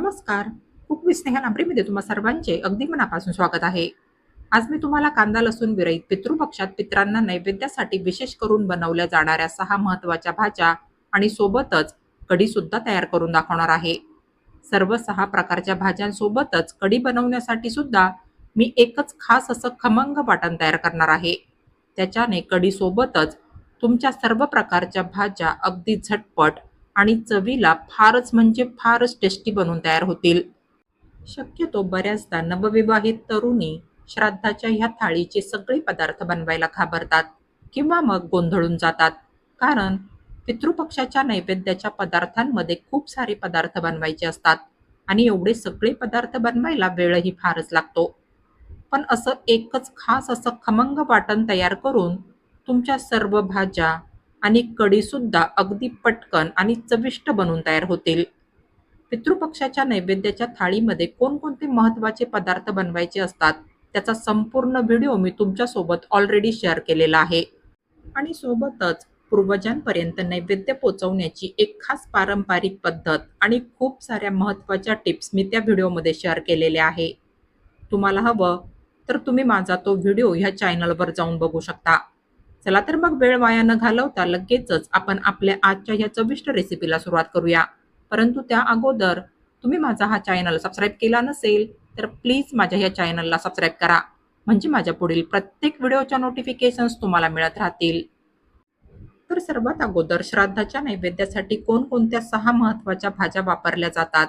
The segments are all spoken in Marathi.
नमस्कार. कुक विथ स्नेहा नांबरीमध्ये तुम्हा सर्वांचे अगदी मनापासून स्वागत आहे. आज मी तुम्हाला कांदा लसूण विरहित पितृपक्षात पित्रांना नैवेद्यासाठी विशेष करून बनवल्या जाणाऱ्या सहा महत्त्वाच्या भाज्या आणि सोबतच कढीसुद्धा तयार करून दाखवणार आहे. सर्व सहा प्रकारच्या भाज्यांसोबतच कढी बनवण्यासाठी सुद्धा मी एकच खास असं खमंग वाटण तयार करणार आहे. त्याच्याने कढीसोबतच तुमच्या सर्व प्रकारच्या भाज्या अगदी झटपट आणि चवीला फारच म्हणजे फारच टेस्टी बनून तयार होतील. शक्यतो बऱ्याचदा नवविवाहित तरुणी श्राद्धाच्या ह्या थाळीचे सगळे पदार्थ बनवायला घाबरतात किंवा मग गोंधळून जातात. कारण पितृपक्षाच्या नैवेद्याच्या पदार्थांमध्ये खूप सारे पदार्थ बनवायचे असतात आणि एवढे सगळे पदार्थ बनवायला वेळही फारच लागतो. पण असं एकच खास असं खमंग वाटण तयार करून तुमच्या सर्व भाज्या आणि कढीसुद्धा अगदी पटकन आणि चविष्ट बनून तयार होतील. पितृपक्षाच्या नैवेद्याच्या थाळीमध्ये कोणकोणते महत्त्वाचे पदार्थ बनवायचे असतात त्याचा संपूर्ण व्हिडिओ मी तुमच्यासोबत ऑलरेडी शेअर केलेला आहे. आणि सोबतच पूर्वजांपर्यंत नैवेद्य पोचवण्याची एक खास पारंपरिक पद्धत आणि खूप साऱ्या महत्त्वाच्या टिप्स मी त्या व्हिडिओमध्ये शेअर केलेल्या आहे. तुम्हाला हवं तर तुम्ही माझा तो व्हिडिओ ह्या चॅनलवर जाऊन बघू शकता. चला तर मग वेळ वाया न घालवता लगेचच आपण आपल्या आजच्या या चविष्ट रेसिपीला सुरुवात करूया. परंतु त्या अगोदर तुम्ही माझा हा चॅनल सबस्क्राईब केला नसेल तर प्लीज माझ्या ह्या चॅनलला सबस्क्राईब करा. म्हणजे माझ्या पुढील प्रत्येक व्हिडिओच्या नोटिफिकेशन्स तुम्हाला मिळत राहतील. तर सर्वात अगोदर श्राद्धाच्या नैवेद्यासाठी कोणकोणत्या सहा महत्त्वाच्या भाज्या वापरल्या जातात?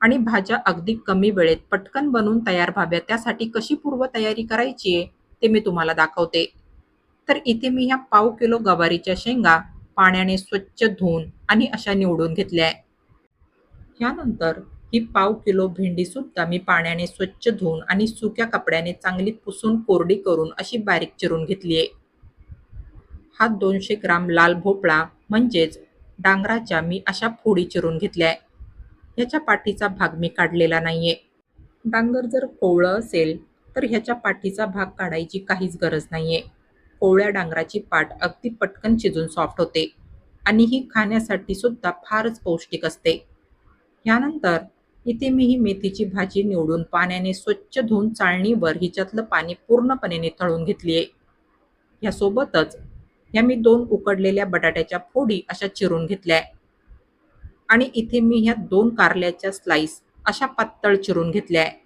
आणि भाज्या अगदी कमी वेळेत पटकन बनवून तयार व्हाव्या त्यासाठी कशी पूर्वतयारी करायची आहे ते मी तुम्हाला दाखवते. तर इथे मी ह्या पाव किलो गवारीच्या शेंगा पाण्याने स्वच्छ धुवून आणि अशा निवडून घेतल्या आहे. ही पाव किलो भेंडी सुद्धा मी पाण्याने स्वच्छ धुवून आणि सुक्या कपड्याने चांगली पुसून कोरडी करून अशी बारीक चिरून घेतली आहे. हा दोनशे ग्राम लाल भोपळा म्हणजेच डांगराच्या मी अशा फोडी चिरून घेतल्या आहे. ह्याच्या पाठीचा भाग मी काढलेला नाहीये. डांगर जर कोवळं असेल तर ह्याच्या पाठीचा भाग काढायची काहीच गरज नाहीये. कोवळ्या डांगराची पाट अगदी पटकन शिजून सॉफ्ट होते. आणि ही खाण्यासाठी सुद्धा फारच पौष्टिक असते. यानंतर इथे मी ही मेथीची भाजी निवडून पाण्याने स्वच्छ धुवून चाळणीवर हिच्यातलं पाणी पूर्णपणे निथळून घेतली आहे यासोबतच या मी दोन उकडलेल्या बटाट्याच्या फोडी अशा चिरून घेतल्या आहे आणि इथे मी ह्या दोन कारल्याच्या स्लाइस अशा पातळ चिरून घेतल्या आहे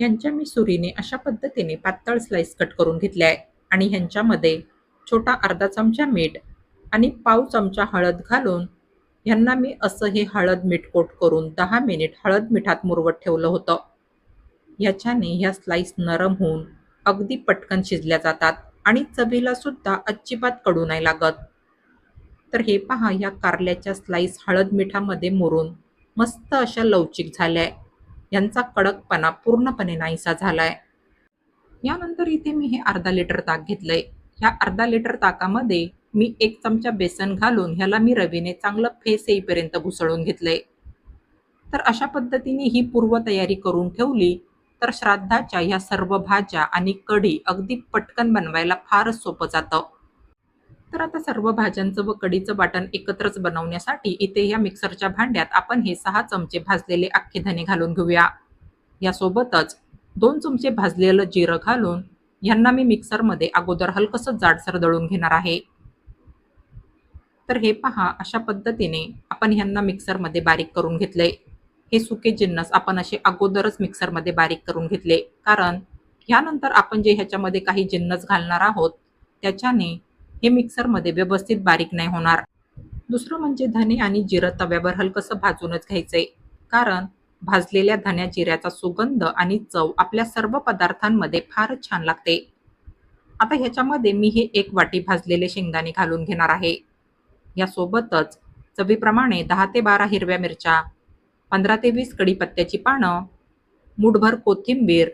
यांच्या मी सुरीने अशा पद्धतीने पातळ स्लाइस कट करून घेतल्या आहे आणि ह्यांच्यामध्ये छोटा अर्धा चमचा मीठ आणि पाव चमचा हळद घालून ह्यांना मी असं हे हळद मीठ कोट करून दहा मिनिट हळद मिठात मुरवत ठेवलं होतं. ह्याच्याने ह्या स्लाईस नरम होऊन अगदी पटकन शिजल्या जातात आणि चवीला सुद्धा अजिबात कडू नाही लागत. तर हे पहा ह्या कारल्याच्या स्लाईस हळद मिठामध्ये मुरून मस्त अशा लवचिक झाल्या. यांचा कडकपणा पूर्णपणे नाहीसा झालाय. यानंतर इथे मी हे अर्धा लिटर ताक घेतलंय. ह्या अर्धा लिटर ताकामध्ये मी एक चमचा बेसन घालून ह्याला मी रवीने चांगलं फेस येईपर्यंत घुसळून घेतलंय. तर अशा पद्धतीने ही पूर्वतयारी करून ठेवली तर श्राद्धाच्या ह्या सर्व भाज्या आणि कढी अगदी पटकन बनवायला फारच सोपं जातं. तर आता सर्व भाज्यांचं व कढीचं वाटण एकत्रच बनवण्यासाठी इथे या मिक्सरच्या भांड्यात आपण हे सहा चमचे भाजलेले अख्खे धने घालून घेऊया. यासोबतच दोन चमचे भाजलेलं जिरं घालून यांना मी मिक्सरमध्ये अगोदर हलकसं जाडसर दळून घेणार आहे. तर हे पहा अशा पद्धतीने आपण ह्यांना मिक्सरमध्ये बारीक करून घेतले. हे सुके जिन्नस आपण असे अगोदरच मिक्सरमध्ये बारीक करून घेतले. कारण ह्यानंतर आपण जे ह्याच्यामध्ये काही जिन्नस घालणार आहोत त्याच्याने हे मिक्सरमध्ये व्यवस्थित बारीक नाही होणार. दुसरं म्हणजे धने आणि जिरं तव्यावर हलकसं भाजूनच घ्यायचंय कारण भाजलेल्या धन्या जिऱ्याचा सुगंध आणि चव आपल्या सर्व पदार्थांमध्ये फारच छान लागते. आता ह्याच्यामध्ये मी हे एक वाटी भाजलेले शेंगदाणे घालून घेणार आहे. यासोबतच चवीप्रमाणे दहा ते बारा हिरव्या मिरच्या पंधरा ते वीस कढीपत्त्याची पानं मूठभर कोथिंबीर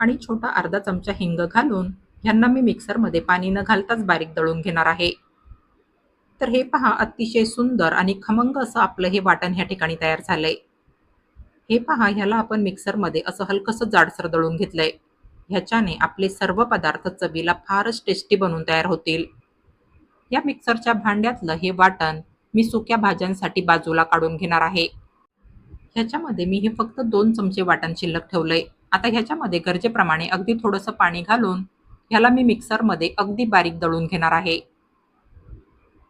आणि छोटा अर्धा चमचा हिंग घालून ह्यांना मी मिक्सरमध्ये पाणी न घालताच बारीक दळून घेणार आहे. तर हे पहा अतिशय सुंदर आणि खमंग असं आपलं हे वाटण ह्या ठिकाणी तयार झालंय. हे पहा ह्याला आपण मिक्सरमध्ये असं हलकंसं जाडसर दळून घेतलंय. ह्याच्याने आपले सर्व पदार्थ चवीला फारच टेस्टी बनून तयार होतील. या मिक्सरच्या भांड्यातलं हे वाटण मी सुक्या भाज्यांसाठी बाजूला काढून घेणार आहे. ह्याच्यामध्ये मी हे फक्त दोन चमचे वाटण शिल्लक ठेवलंय. आता ह्याच्यामध्ये गरजेप्रमाणे अगदी थोडंसं पाणी घालून ह्याला मी मिक्सरमध्ये अगदी बारीक दळून घेणार आहे.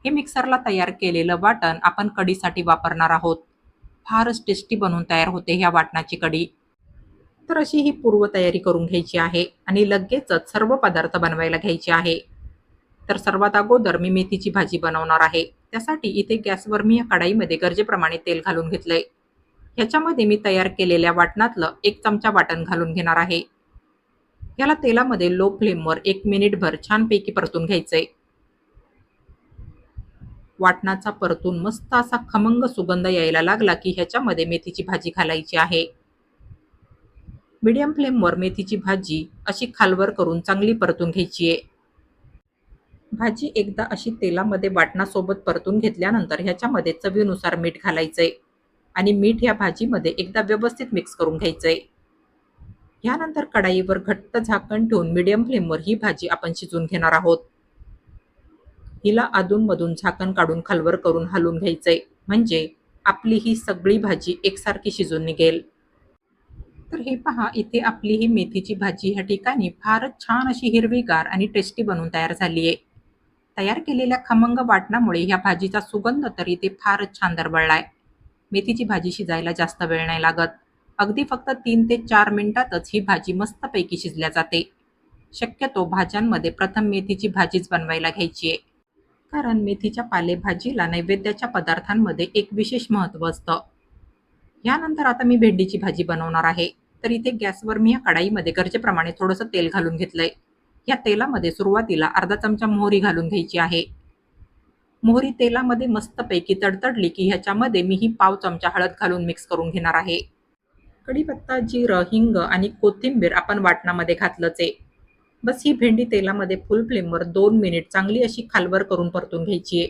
हे मिक्सरला तयार केलेलं वाटण आपण कढीसाठी वापरणार आहोत. फारच टेस्टी बनवून तयार होते ह्या वाटणाची कढी. तर अशी ही पूर्वतयारी करून घ्यायची आहे आणि लगेचच सर्व पदार्थ बनवायला घ्यायचे आहे. तर सर्वात अगोदर मी मेथीची भाजी बनवणार आहे. त्यासाठी इथे गॅसवर मी या कढाईमध्ये गरजेप्रमाणे तेल घालून घेतलंय. ह्याच्यामध्ये मी तयार केलेल्या वाटणातलं एक चमचा वाटण घालून घेणार आहे. याला तेलामध्ये लो फ्लेमवर एक मिनिटभर छानपैकी परतून घ्यायचंय. वाटणाचा परतून मस्त असा खमंग सुगंध यायला लागला की ह्याच्यामध्ये मेथीची भाजी घालायची आहे. मीडियम फ्लेमवर मेथीची भाजी अशी खालवर करून चांगली परतून घ्यायची आहे. भाजी एकदा अशी तेलामध्ये वाटणासोबत परतून घेतल्यानंतर ह्याच्यामध्ये चवीनुसार मीठ घालायचंय आणि मीठ या भाजीमध्ये एकदा व्यवस्थित मिक्स करून घ्यायचंय. ह्यानंतर कढाईवर घट्ट झाकण ठेवून मीडियम फ्लेमवर ही भाजी आपण शिजून घेणार आहोत. हिला अधूनमधून झाकण काढून खालवर करून हलवून घ्यायचंय. म्हणजे आपली ही सगळी भाजी एकसारखी शिजून निघेल. तर हे पहा इथे आपली ही मेथीची भाजी ह्या ठिकाणी फारच छान अशी हिरवीगार आणि टेस्टी बनवून तयार झाली आहे तयार केलेल्या खमंग वाटणामुळे ह्या भाजीचा सुगंध तर इथे फारच छान दरवळलाय. मेथीची भाजी शिजायला जास्त वेळ नाही लागत. अगदी फक्त तीन ते चार मिनिटातच ही भाजी मस्तपैकी शिजल्या जाते. शक्यतो भाज्यांमध्ये प्रथम मेथीची भाजीच बनवायला घ्यायची आहे कारण मेथीच्या पालेभाजीला नैवेद्याच्या पदार्थांमध्ये एक विशेष महत्त्व असतं. यानंतर आता मी भेंडीची भाजी बनवणार आहे. तर इथे गॅसवर मी या कढाईमध्ये गरजेप्रमाणे थोडंसं तेल घालून घेतलंय. या तेलामध्ये सुरुवातीला अर्धा चमचा मोहरी घालून घ्यायची आहे. मोहरी तेलामध्ये मस्तपैकी तडतडली की ह्याच्यामध्ये मी ही पाव चमचा हळद घालून मिक्स करून घेणार आहे. कढीपत्ता जिरं हिंग आणि कोथिंबीर आपण वाटणामध्ये घातलंच आहे. बस ही भेंडी तेलामध्ये फुल फ्लेमवर दोन मिनिट चांगली अशी खालवर करून परतून घ्यायची आहे.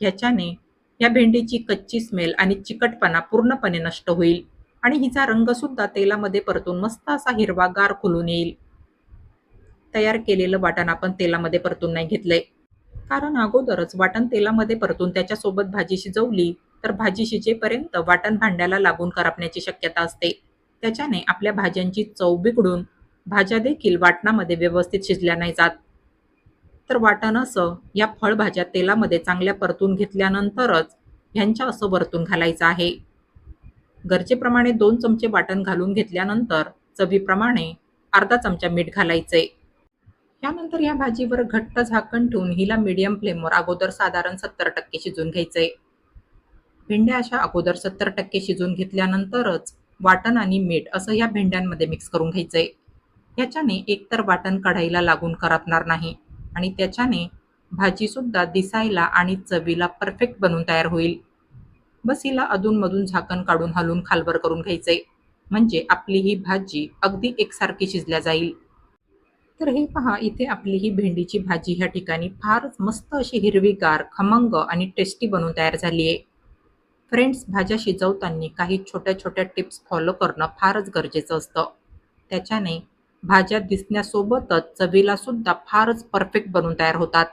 ह्याच्याने या भेंडीची कच्ची स्मेल आणि चिकटपणा पूर्णपणे नष्ट होईल. आणि हिचा रंगसुद्धा तेलामध्ये परतून मस्त असा हिरवा गार खुलून येईल. तयार केलेलं वाटण आपण तेलामध्ये परतून नाही घेतलंय. कारण अगोदरच वाटण तेलामध्ये परतून त्याच्यासोबत भाजी शिजवली तर भाजी शिजेपर्यंत वाटण भांड्याला लागून करपण्याची शक्यता असते. त्याच्याने आपल्या भाज्यांची चव बिघडून भाज्या देखील वाटणामध्ये व्यवस्थित शिजल्या नाही जात. तर वाटण असं या फळभाज्या तेलामध्ये चांगल्या परतून घेतल्यानंतरच ह्यांच्या असं वरतून घालायचं आहे. गरजेप्रमाणे दोन चमचे वाटण घालून घेतल्यानंतर चवीप्रमाणे अर्धा चमचा मीठ घालायचे. यानंतर या भाजीवर घट्ट झाकण ठेवून हिला मीडियम फ्लेमवर अगोदर साधारण सत्तर टक्के शिजून घ्यायचे. भेंड्या अशा अगोदर सत्तर टक्के शिजून घेतल्यानंतरच वाटण आणि मीठ असं या भेंड्यांमध्ये मिक्स करून घ्यायचंय ह्याच्याने एकतर वाटण कढाईला लागून करपणार नाही आणि त्याच्याने भाजीसुद्धा दिसायला आणि चवीला परफेक्ट बनून तयार होईल. बस हिला अधूनमधून झाकण काढून हलून खालवर करून घ्यायचंय. म्हणजे आपली ही भाजी अगदी एकसारखी शिजल्या जाईल. तर हे पहा इथे आपली ही भेंडीची भाजी ह्या ठिकाणी फारच मस्त अशी हिरवीगार खमंग आणि टेस्टी बनवून तयार झाली आहे फ्रेंड्स भाज्या शिजवताना काही छोट्या छोट्या टिप्स फॉलो करणं फारच गरजेचं असतं. त्याच्याने भाज्या दिसण्यासोबतच चवीला सुद्धा फारच परफेक्ट बनून तयार होतात.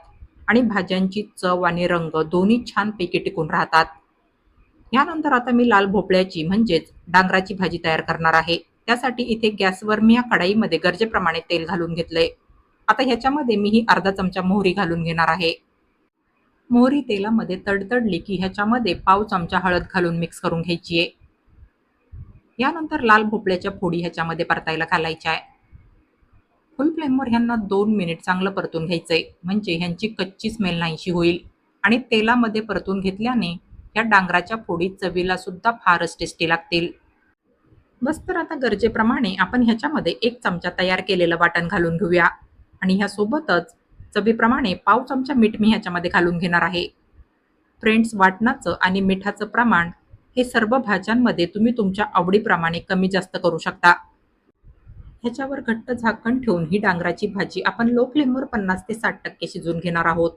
आणि भाज्यांची चव आणि रंग दोन्ही छानपैकी टिकून राहतात. यानंतर आता मी लाल भोपळ्याची म्हणजेच डांगराची भाजी तयार करणार आहे. त्यासाठी इथे गॅसवर मी या कढाईमध्ये गरजेप्रमाणे तेल घालून घेतलंय. आता ह्याच्यामध्ये मी ही अर्धा चमचा मोहरी घालून घेणार आहे. मोहरी तेलामध्ये तडतडली की ह्याच्यामध्ये पाव चमचा हळद घालून मिक्स करून घ्यायची आहे. यानंतर लाल भोपळ्याच्या फोडी ह्याच्यामध्ये परतायला घालायच्या आहे. फुल फ्लेमवर ह्यांना दोन मिनिट चांगलं परतून घ्यायचंय. म्हणजे ह्यांची कच्ची स्मेल नाहीशी होईल. आणि तेलामध्ये परतून घेतल्याने ह्या डांगराच्या फोडी चवीला सुद्धा फारच टेस्टी लागतील. बस तर आता गरजेप्रमाणे आपण ह्याच्यामध्ये एक चमचा तयार केलेलं वाटण घालून घेऊया. आणि ह्यासोबतच चवीप्रमाणे पाव चमचा मीठ मी ह्याच्यामध्ये घालून घेणार आहे. फ्रेंड्स वाटणाचं आणि मिठाचं प्रमाण हे सर्व भाज्यांमध्ये तुम्ही तुमच्या आवडीप्रमाणे कमी जास्त करू शकता. ह्याच्यावर घट्ट झाकण ठेवून ही डांगराची भाजी आपण लो फ्लेमवर पन्नास ते साठ टक्के शिजवून घेणार आहोत.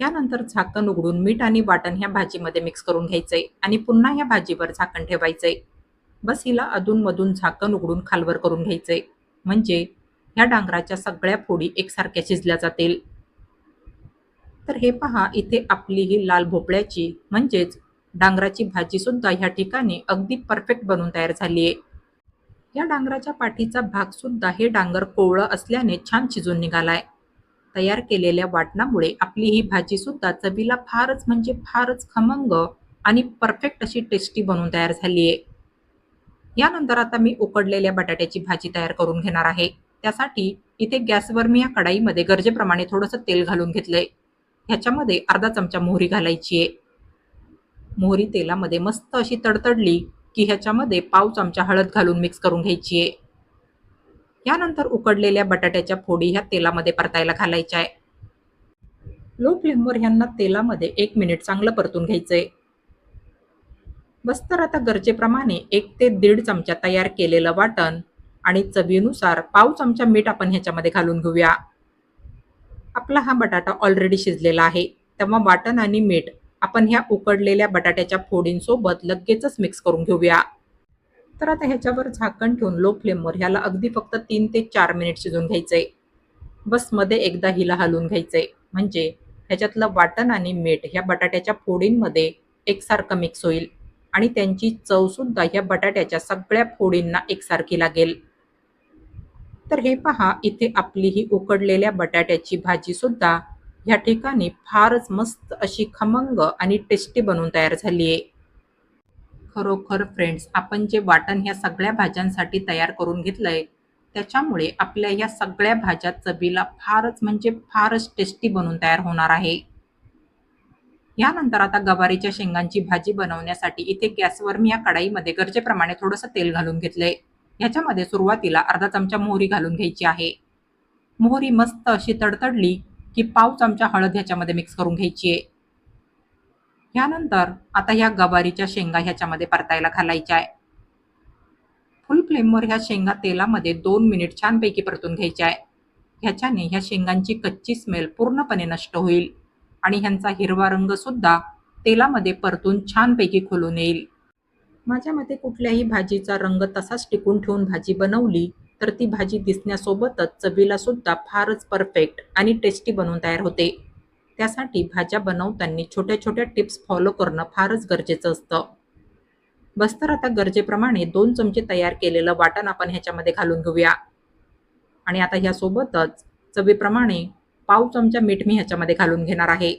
यानंतर झाकण उघडून मीठ आणि वाटण ह्या भाजीमध्ये मिक्स करून घ्यायचंय आणि पुन्हा ह्या भाजीवर झाकण ठेवायचंय. बस हिला अधूनमधून झाकण उघडून खालवर करून घ्यायचंय. म्हणजे ह्या डांगराच्या सगळ्या फोडी एकसारख्या शिजल्या जातील. तर हे पहा इथे आपली ही लाल भोपळ्याची म्हणजेच डांगराची भाजी सुद्धा ह्या ठिकाणी अगदी परफेक्ट बनून तयार झाली आहे या डांगराच्या पाठीचा भाग सुद्धा हे डांगर कोवळं असल्याने छान शिजून निघालाय. तयार केलेल्या वाटणामुळे आपली ही भाजी सुद्धा चवीला फारच म्हणजे फारच खमंग आणि परफेक्ट अशी टेस्टी बनवून तयार झाली आहे यानंतर आता मी उकडलेल्या बटाट्याची भाजी तयार करून घेणार आहे. त्यासाठी इथे गॅसवर मी या कढाईमध्ये गरजेप्रमाणे थोडंसं तेल घालून घेतलंय. ह्याच्यामध्ये अर्धा चमचा मोहरी घालायची आहे मोहरी तेलामध्ये मस्त अशी तडतडली की ह्याच्यामध्ये पाव चमचा हळद घालून मिक्स करून घ्यायची आहे. यानंतर उकडलेल्या बटाट्याच्या फोडी ह्या तेलामध्ये परतायला घालायच्या आहे. लो फ्लेमवर ह्यांना तेलामध्ये एक मिनिट चांगलं परतून घ्यायचंय बस तर आता गरजेप्रमाणे एक ते दीड चमचा तयार केलेलं वाटण आणि चवीनुसार पाव चमचा मीठ आपण ह्याच्यामध्ये घालून घेऊया. आपला हा बटाटा ऑलरेडी शिजलेला आहे. तेव्हा वाटण आणि मीठ आपण ह्या उकडलेल्या बटाट्याच्या फोडींसोबत लगेचच मिक्स करून घेऊया. तर आता ह्याच्यावर झाकण ठेवून लो फ्लेमवर ह्याला अगदी फक्त तीन ते चार मिनिट शिजून घ्यायचंय. बसमध्ये एकदा हिला हलवून घ्यायचंय. म्हणजे ह्याच्यातलं वाटण आणि मीठ ह्या बटाट्याच्या फोडींमध्ये एकसारखं मिक्स होईल. आणि त्यांची चवसुद्धा ह्या बटाट्याच्या सगळ्या फोडींना एकसारखी लागेल. तर हे पहा इथे आपली ही उकडलेल्या बटाट्याची भाजीसुद्धा ह्या ठिकाणी फारच मस्त अशी खमंग आणि टेस्टी बनवून तयार झाली आहे. खरोखर फ्रेंड्स आपण जे वाटण ह्या सगळ्या भाज्यांसाठी तयार करून घेतलंय त्याच्यामुळे आपल्या ह्या सगळ्या भाज्या चवीला फारच म्हणजे फारच टेस्टी बनवून तयार होणार आहे. यानंतर आता गवारीच्या शेंगांची भाजी बनवण्यासाठी इथे गॅसवर मी या कढाईमध्ये गरजेप्रमाणे थोडंसं तेल घालून घेतलंय. ह्याच्यामध्ये सुरुवातीला अर्धा चमचा मोहरी घालून घ्यायची आहे. मोहरी मस्त अशी तडतडली की पाव चमचा हळद ह्याच्यामध्ये मिक्स करून घ्यायची आहे. ह्यानंतर आता ह्या गवारीच्या शेंगा ह्याच्यामध्ये परतायला घालायच्या आहे. फुल फ्लेमवर ह्या शेंगा तेलामध्ये दोन मिनिट छानपैकी परतून घ्यायच्या आहे. ह्याच्याने ह्या शेंगांची कच्ची स्मेल पूर्णपणे नष्ट होईल आणि ह्यांचा हिरवा रंग सुद्धा तेलामध्ये परतून छानपैकी खोलून येईल. माझ्या मते कुठल्याही भाजीचा रंग तसाच टिकून ठेवून भाजी बनवली तर ती भाजी दिसण्यासोबतच चवीला सुद्धा फारच परफेक्ट आणि टेस्टी बनवून तयार होते. त्यासाठी भाज्या बनवताना छोट्या छोट्या टिप्स फॉलो करणं फारच गरजेचं असतं. बस तर आता गरजेप्रमाणे दोन चमचे तयार केलेलं वाटण आपण ह्याच्यामध्ये घालून घेऊया. आणि आता ह्यासोबतच चवीप्रमाणे पाव चमचा मीठ मी ह्याच्यामध्ये घालून घेणार आहे.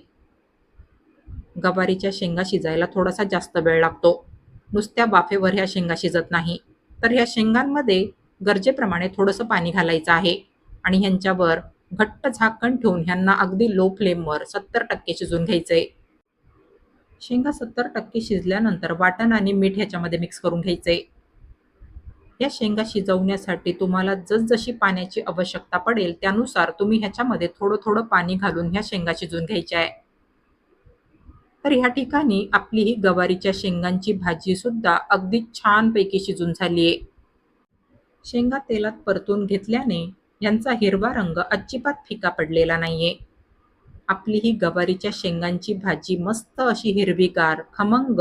गवारीच्या शेंगा शिजायला थोडासा जास्त वेळ लागतो. नुसत्या वाफेवर ह्या शेंगा शिजत नाही. तर ह्या शेंगांमध्ये गरजेप्रमाणे थोडंसं पाणी घालायचं आहे. आणि ह्यांच्यावर घट्ट झाकण ठेवून ह्यांना अगदी लो फ्लेमवर सत्तर टक्के शिजून आहे शेंगा सत्तर टक्के शिजल्यानंतर वाटण आणि मीठ ह्याच्यामध्ये मिक्स करून घ्यायचंय. या शेंगा शिजवण्यासाठी तुम्हाला जसजशी पाण्याची आवश्यकता पडेल त्यानुसार तुम्ही ह्याच्यामध्ये थोडं थोडं पाणी घालून ह्या शेंगा शिजवून घ्यायच्या आहे तर ह्या ठिकाणी आपली ही गवारीच्या शेंगांची भाजी सुद्धा अगदी छानपैकी शिजून झाली आहे शेंगा तेलात परतून घेतल्याने यांचा हिरवा रंग अजिबात फिका पडलेला नाहीये. आपली ही गवारीच्या शेंगांची भाजी मस्त अशी हिरवीगार खमंग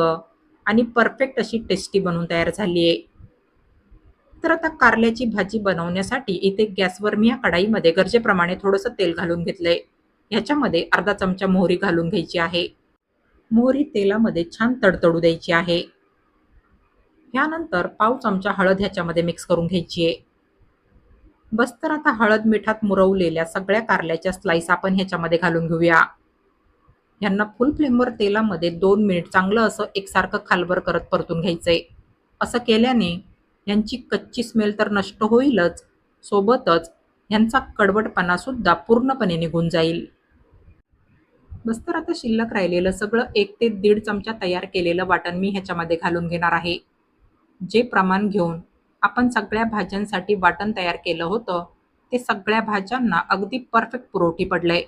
आणि परफेक्ट अशी टेस्टी बनवून तयार झाली आहे तर आता कारल्याची भाजी बनवण्यासाठी इथे गॅसवर मी या कढाईमध्ये गरजेप्रमाणे थोडंसं तेल घालून घेतलंय. ह्याच्यामध्ये अर्धा चमचा मोहरी घालून घ्यायची आहे. मोहरी तेलामध्ये छान तडतडू द्यायची आहे. ह्यानंतर पाव चमचा हळद ह्याच्यामध्ये मिक्स करून घ्यायची आहे. बस तर आता हळद मिठात मुरवलेल्या सगळ्या कारल्याच्या स्लाइस आपण ह्याच्यामध्ये घालून घेऊया. ह्यांना फुल फ्लेमवर तेलामध्ये दोन मिनिट चांगलं असं एकसारखं खालवर करत परतून घ्यायचंय. असं केल्याने यांची कच्ची स्मेल तर नष्ट होईलच. सोबतच ह्यांचा कडवटपणा सुद्धा पूर्णपणे निघून जाईल. बस तर आता शिल्लक राहिलेलं सगळं एक ते दीड चमचा तयार केलेलं वाटण मी ह्याच्यामध्ये घालून घेणार आहे. जे प्रमाण घेऊन आपण सगळ्या भाज्यांसाठी वाटण तयार केलं होतं ते सगळ्या भाज्यांना अगदी परफेक्ट पुरवठी पडलंय.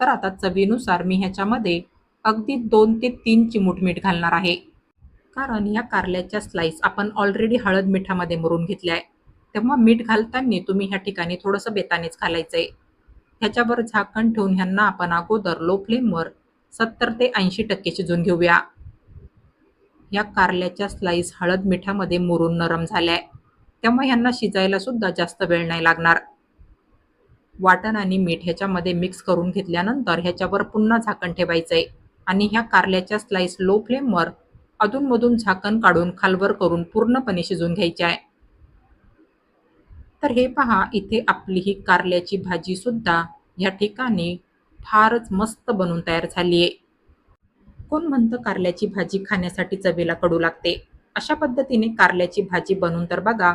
तर आता चवीनुसार मी ह्याच्यामध्ये अगदी दोन ते तीन चिमूट मीठ घालणार आहे. कारण या कारल्याच्या स्लाइस आपण ऑलरेडी हळद मिठामध्ये मुरून घेतल्या आहे तेव्हा मीठ घालताना तुम्ही ह्या ठिकाणी थोडंसं बेतानेच घालायचं आहे ह्याच्यावर झाकण ठेवून ह्यांना आपण अगोदर लो फ्लेमवर सत्तर ते ऐंशी टक्के शिजून घेऊया. या कारल्याच्या स्लाईस हळद मिठामध्ये मुरून नरम झाल्या. आहे त्यामुळे ह्यांना शिजायला सुद्धा जास्त वेळ नाही लागणार. वाटण आणि मीठ ह्याच्यामध्ये मिक्स करून घेतल्यानंतर ह्याच्यावर पुन्हा झाकण ठेवायचं आहे आणि ह्या कारल्याच्या स्लाईस लो फ्लेमवर अधूनमधून झाकण काढून खालवर करून पूर्णपणे शिजून घ्यायचे आहे तर हे पहा इथे आपली ही कारल्याची भाजी सुद्धा या ठिकाणी फारच मस्त बनून तयार झाली आहे कोण म्हणतं कारल्याची भाजी खाण्यासाठी चवीला कडू लागते? अशा पद्धतीने कारल्याची भाजी बनवून तर बघा.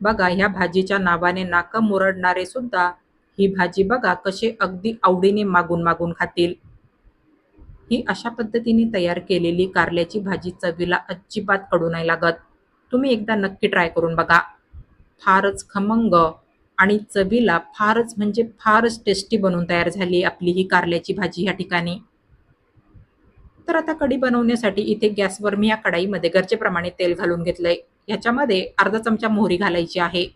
बघा ह्या भाजीच्या नावाने नाकं मुरडणारे सुद्धा ही भाजी बघा कसे अगदी आवडीने मागून मागून खातील. ही अशा पद्धतीने तयार केलेली कारल्याची भाजी चवीला अजिबात कडू नाही लागत. तुम्ही एकदा नक्की ट्राय करून बघा. फारच खमंग आणि चवीला फारच म्हणजे फारच टेस्टी बनवून तयार झाली आपली ही कारल्याची भाजी ह्या ठिकाणी. तर आता कढी बनवण्यासाठी इथे गॅसवर मी या कढाईमध्ये गरजेप्रमाणे तेल घालून घेतलंय. ह्याच्यामध्ये अर्धा चमचा मोहरी घालायची आहे.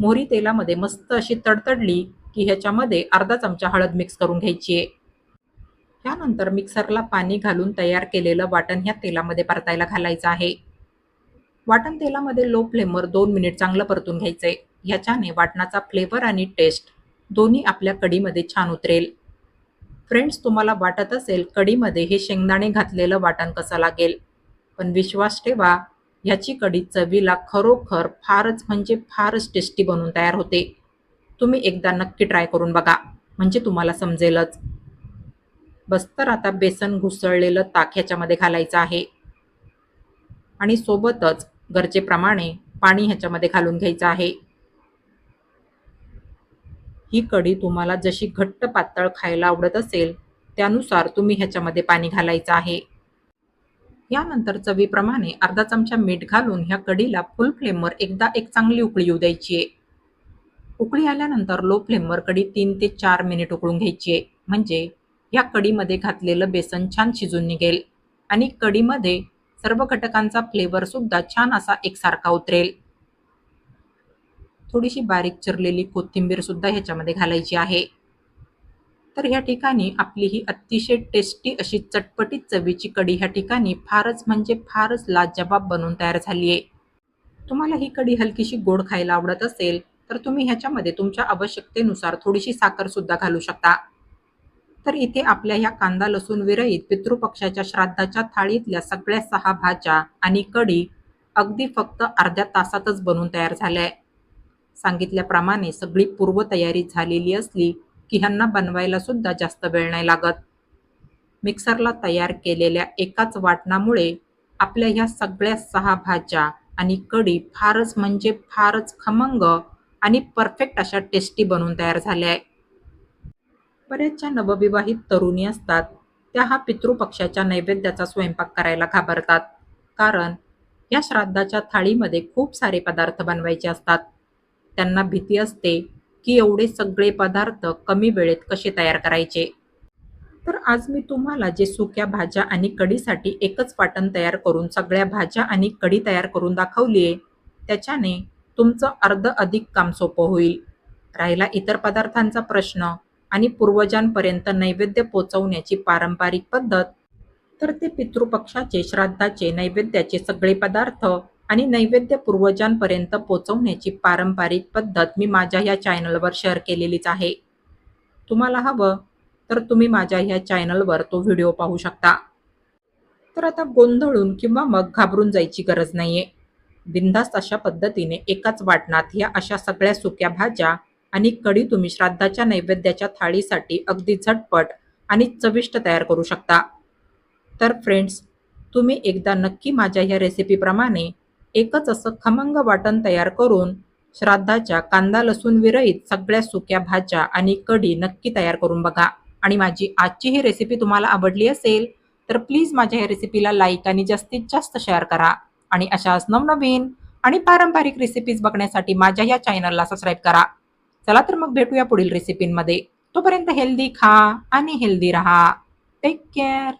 मोहरी तेलामध्ये मस्त अशी तडतडली की ह्याच्यामध्ये अर्धा चमचा हळद मिक्स करून घ्यायची आहे. त्यानंतर मिक्सरला पाणी घालून तयार केलेलं वाटण ह्या तेलामध्ये परतायला घालायचं आहे. वाटण तेलामध्ये लो फ्लेमवर दोन मिनिट चांगलं परतून घ्यायचंय. ह्याच्याने वाटणाचा फ्लेवर आणि टेस्ट दोन्ही आपल्या कढीमध्ये छान उतरेल. फ्रेंड्स तुम्हाला वाटत असेल कढीमध्ये हे शेंगदाणे घातलेलं वाटण कसं लागेल? पण विश्वास ठेवा ह्याची कढी चवीला खरोखर फारच म्हणजे फारच टेस्टी बनून तयार होते. तुम्ही एकदा नक्की ट्राय करून बघा म्हणजे तुम्हाला समजेलच. बस तर आता बेसन घुसळलेलं ताक ह्याच्यामध्ये घालायचं आहे. आणि सोबतच गरजेप्रमाणे पाणी ह्याच्यामध्ये घालून घ्यायचं आहे. ही कढी तुम्हाला जशी घट्ट पातळ खायला आवडत असेल त्यानुसार तुम्ही ह्याच्यामध्ये पाणी घालायचं आहे. यानंतर चवीप्रमाणे अर्धा चमचा मीठ घालून ह्या कढीला फुल फ्लेमवर एकदा एक चांगली उकळी येऊ द्यायची आहे. उकळी आल्यानंतर लो फ्लेमवर कढी तीन ते चार मिनिट उकळून घ्यायची आहे. म्हणजे या कढीमध्ये घातलेलं बेसन छान शिजून निघेल आणि कढीमध्ये सर्व घटकांचा फ्लेवर सुद्धा छान असा एकसारखा उतरेल. थोडीशी बारीक चिरलेली कोथिंबीर सुद्धा ह्याच्यामध्ये घालायची आहे. तर ह्या ठिकाणी आपली ही अतिशय टेस्टी अशी चटपटीत चवीची कढी ह्या ठिकाणी फारच म्हणजे फारच लाजवाब बनवून तयार झाली आहे तुम्हाला ही कढी हलकीशी गोड खायला आवडत असेल तर तुम्ही ह्याच्यामध्ये तुमच्या आवश्यकतेनुसार थोडीशी साखर सुद्धा घालू शकता. तर इथे आपल्या ह्या कांदा लसूण विरहित पितृपक्षाच्या श्राद्धाच्या थाळीतल्या सगळ्या सहा भाज्या आणि कढी अगदी फक्त अर्ध्या तासातच बनून तयार झाल्या. आहे सांगितल्याप्रमाणे सगळी पूर्वतयारी झालेली असली की ह्यांना बनवायला सुद्धा जास्त वेळ नाही लागत. मिक्सरला तयार केलेल्या एकाच वाटणामुळे आपल्या ह्या सगळ्या सहा भाज्या आणि कढी फारच म्हणजे फारच खमंग आणि परफेक्ट अशा टेस्टी बनवून तयार झाल्या आहे बऱ्याचशा नवविवाहित तरुणी असतात. त्या हा पितृपक्षाच्या नैवेद्याचा स्वयंपाक करायला घाबरतात. कारण या श्राद्धाच्या थाळीमध्ये खूप सारे पदार्थ बनवायचे असतात. त्यांना भीती असते की एवढे सगळे पदार्थ कमी वेळेत कसे तयार करायचे? तर आज मी तुम्हाला जे सुक्या भाज्या आणि कढीसाठी एकच वाटण तयार करून सगळ्या भाज्या आणि कढी तयार करून दाखवली आहे त्याच्याने तुमचं अर्ध अधिक काम सोपं होईल. राहिला इतर पदार्थांचा प्रश्न आणि पूर्वजांपर्यंत नैवेद्य पोचवण्याची पारंपरिक पद्धत. तर ते पितृपक्षाचे श्राद्धाचे नैवेद्याचे सगळे पदार्थ आणि नैवेद्य पूर्वजांपर्यंत पोचवण्याची पारंपरिक पद्धत मी माझ्या ह्या चॅनलवर शेअर केलेलीच आहे. तुम्हाला हवं तर तुम्ही माझ्या ह्या चॅनलवर तो व्हिडिओ पाहू शकता. तर आता गोंधळून किंवा मग घाबरून जायची गरज नाहीये. बिनधास्त अशा पद्धतीने एकाच वाटणात ह्या अशा सगळ्या सुक्या भाज्या आणि कढी तुम्ही श्राद्धाच्या नैवेद्याच्या थाळीसाठी अगदी झटपट आणि चविष्ट तयार करू शकता. तर फ्रेंड्स तुम्ही एकदा नक्की माझ्या ह्या रेसिपीप्रमाणे एकच असं खमंग वाटण तयार करून श्राद्धाच्या कांदा लसूण विरहित सगळ्या सुक्या भाज्या आणि कढी नक्की तयार करून बघा. आणि माझी आजची ही रेसिपी तुम्हाला आवडली असेल तर प्लीज माझ्या ह्या रेसिपीला लाईक आणि जास्तीत जास्त शेअर करा. आणि अशाच नवनवीन आणि पारंपरिक रेसिपीज बघण्यासाठी माझ्या या चॅनलला सबस्क्राईब करा. चला तर मग भेटूया पुढील रेसिपींमध्ये तोपर्यंत हेल्दी खा आणि हेल्दी राहा. Take care